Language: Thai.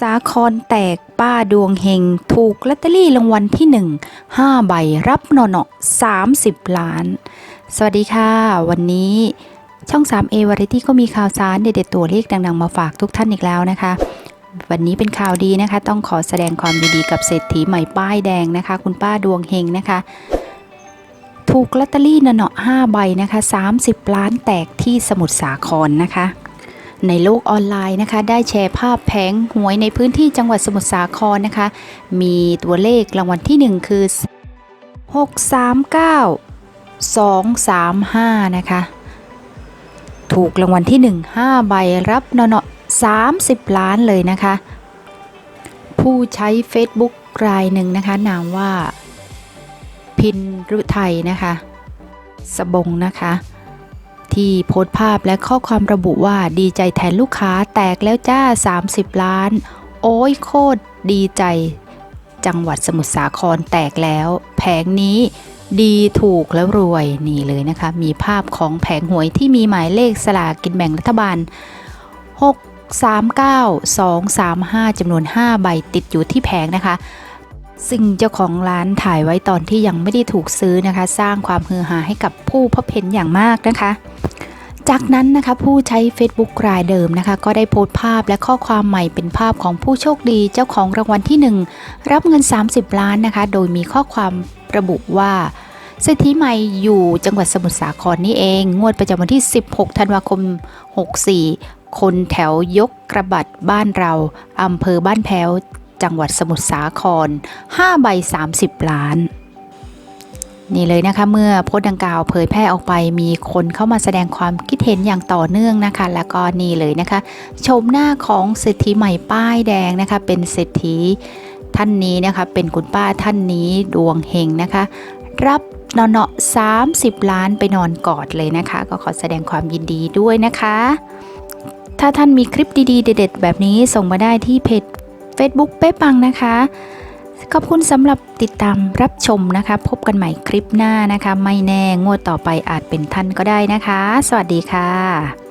สาครแตกป้าดวงเฮง ถูกลอตเตอรี่รางวัลที่หนึ่งห้าใบรับนอเนาะสามสิบล้าน สวัสดีค่ะ วันนี้ช่อง 3 a วาไรตี้ก็มีข่าวสารเด็ดๆตัวเลขดังๆ มาฝากทุกท่านอีกแล้วนะคะ วันนี้เป็นข่าวดีนะคะ ต้องขอแสดงความยินดีกับเศรษฐีใหม่ป้ายแดงนะคะ คุณป้าดวงเฮงนะคะ ถูกลอตเตอรี่เนาะห้าใบนะคะ 30 ล้านแตกที่สมุทรสาครนะคะ ในโลกออนไลน์นะคะ ได้แชร์ภาพแผงหวยในพื้นที่จังหวัดสมุทรสาครนะคะ มีตัวเลขรางวัลที่ 1 คือ 639 235 นะคะ ถูกรางวัลที่ 1 5 ใบรับเนาะๆ30 ล้านเลยนะคะ ผู้ใช้ Facebook รายหนึ่งนะคะ นามว่าพินรุไทยนะคะ สบงนะคะ ที่โพสต์ภาพและข้อความระบุว่าดีใจแทนลูกค้าแตกแล้วจ้า 30 ล้าน โอ้ยโคตรดีใจ จังหวัดสมุทรสาครแตกแล้ว แผงนี้ดีถูกแล้วรวยนี่เลยนะคะ มีภาพของแผงหวยที่มีหมายเลขสลากกินแบ่งรัฐบาล 6 3 9 2 3 5จำนวน 5 ใบติดอยู่ที่แผงนะคะ ซึ่งเจ้าของร้านถ่ายไว้ตอนที่ยังไม่ได้ถูกซื้อนะคะ สร้างความฮือฮาให้กับผู้พบเห็นอย่างมากนะคะ จากนั้นนะคะผู้ใช้ Facebook รายเดิมนะคะ ก็ได้โพสต์ภาพและข้อความใหม่เป็นภาพของผู้โชคดีเจ้าของรางวัลที่ 1 รับเงิน 30 ล้านนะคะ โดยมีข้อความระบุว่าเศรษฐีใหม่อยู่จังหวัดสมุทรสาครนี่เอง งวดประจำวันที่ 16 ธันวาคม 64 คนแถวยกกระบัดบ้านเราอำเภอบ้านแพ้ว จังหวัดสมุทรสาคร5ใบ30 ล้าน นี่เลยนะคะเมื่อโพสต์ดังกล่าวเผยแพร่ออกไปมีคนเข้ามาแสดงความคิดเห็นอย่างต่อเนื่องนะคะ แล้วก็นี่เลยนะคะชมหน้าของเศรษฐีใหม่ป้ายแดงนะคะ เป็นเศรษฐีท่านนี้นะคะเป็นคุณป้าท่านนี้ดวงเฮงนะคะ รับเนาะๆ30ล้านไปนอนกอดเลยนะคะ ก็ขอแสดงความยินดีด้วยนะคะ ถ้าท่านมีคลิปดีๆ เด็ด ๆ แบบนี้ส่งมาได้ที่เพจ Facebook เป๊ปังนะคะ ขอบคุณสำหรับติดตามรับชมนะคะ พบกันใหม่คลิปหน้านะคะ ไม่แน่งวดต่อไปอาจเป็นท่านก็ได้นะคะ สวัสดีค่ะ